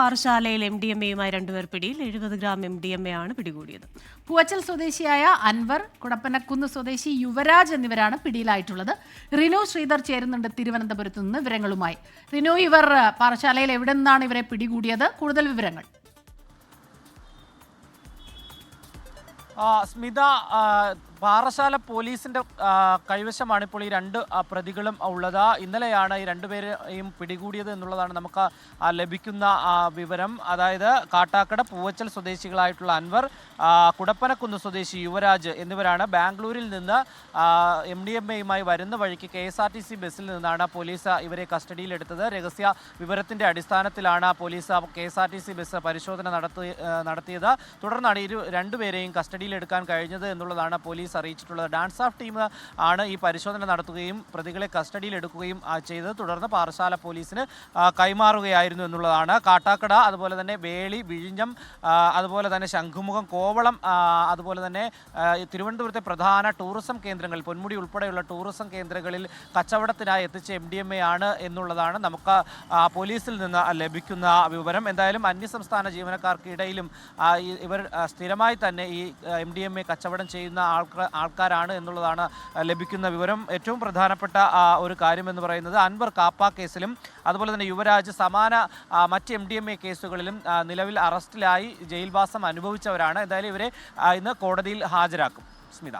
പാറശാലയിൽ M D M എയുമായി രണ്ടുപേർ പിടിയിൽ എഴുപത് gram M D M A ആണ് പിടികൂടിയത്. പൂവച്ചൽ സ്വദേശിയായ അൻവർ കുടപ്പനക്കുന്ന് സ്വദേശി യുവരാജ് എന്നിവരാണ് പിടിയിലായിട്ടുള്ളത്. റിനു ശ്രീധർ ചേരുന്നുണ്ട് തിരുവനന്തപുരത്ത് നിന്ന് വിവരങ്ങളുമായി. റിനു ഇവർ പാറശാലയിൽ എവിടെ നിന്നാണ് ഇവരെ പിടികൂടിയത്? കൂടുതൽ വിവരങ്ങൾ. ആ, സ്മിത ആ, പാറശാല പോലീസിന്റെ കൈവശമാണ് ഇപ്പോൾ ഈ രണ്ട് പ്രതികളും ഉള്ളത്. ഇന്നലെയാണ് ഈ രണ്ടുപേരെയും പിടികൂടിയത് എന്നുള്ളതാണ് നമുക്ക് ലഭിക്കുന്ന വിവരം. അതായത് കാട്ടാക്കട പൂവച്ചൽ സ്വദേശികളായിട്ടുള്ള അൻവർ കുടപ്പനക്കുന്ന് സ്വദേശി യുവരാജ് എന്നിവരാണ് ബാംഗ്ലൂരിൽ നിന്ന് എം ഡി എം എയുമായി വരുന്ന വഴിക്ക് K S R T C ബസ്സിൽ നിന്നാണ് പോലീസ് ഇവരെ കസ്റ്റഡിയിലെടുത്തത്. രഹസ്യ വിവരത്തിന്റെ അടിസ്ഥാനത്തിലാണ് police K S R T C bus പരിശോധന നടത്തി നടത്തിയത്. തുടർന്നാണ് ഇരു രണ്ടുപേരെയും കസ്റ്റഡിയിലെടുക്കാൻ കഴിഞ്ഞത് എന്നുള്ളതാണ് പോലീസ് അറിയിച്ചിട്ടുള്ളത്. ഡാൻസ് ഓഫ് ടീം ആണ് ഈ പരിശോധന നടത്തുകയും പ്രതികളെ കസ്റ്റഡിയിലെടുക്കുകയും എടുക്കുകയും ചെയ്തത്. തുടർന്ന് പാറശാല പോലീസിന് കൈമാറുകയായിരുന്നു എന്നുള്ളതാണ്. കാട്ടാക്കട അതുപോലെ തന്നെ വേളി വിഴിഞ്ഞം അതുപോലെ തന്നെ ശംഖുമുഖം കോവളം അതുപോലെ തന്നെ തിരുവനന്തപുരത്തെ പ്രധാന ടൂറിസം കേന്ദ്രങ്ങളിൽ പൊന്മുടി ഉൾപ്പെടെയുള്ള ടൂറിസം കേന്ദ്രങ്ങളിൽ കച്ചവടത്തിനായി എത്തിച്ച എം ഡി എം എ ആണ് എന്നുള്ളതാണ് നമുക്ക് പോലീസിൽ നിന്ന് ലഭിക്കുന്ന വിവരം. എന്തായാലും അന്യസംസ്ഥാന ജീവനക്കാർക്കിടയിലും ഇവർ സ്ഥിരമായി തന്നെ ഈ എം ഡി എം എ കച്ചവടം ചെയ്യുന്ന ആൾക്കാർ ആൾക്കാരാണ് എന്നുള്ളതാണ് ലഭിക്കുന്ന വിവരം. ഏറ്റവും പ്രധാനപ്പെട്ട ഒരു കാര്യം എന്ന് പറയുന്നത് അൻവർ കാപ്പ കേസിലും അതുപോലെ തന്നെ യുവരാജ് സമാന മറ്റ് എം ഡി എം എ കേസുകളിലും നിലവിൽ അറസ്റ്റിലായി ജയിൽവാസം അനുഭവിച്ചവരാണ്. എന്തായാലും ഇവരെ ഇന്ന് കോടതിയിൽ ഹാജരാക്കും. സ്മിത.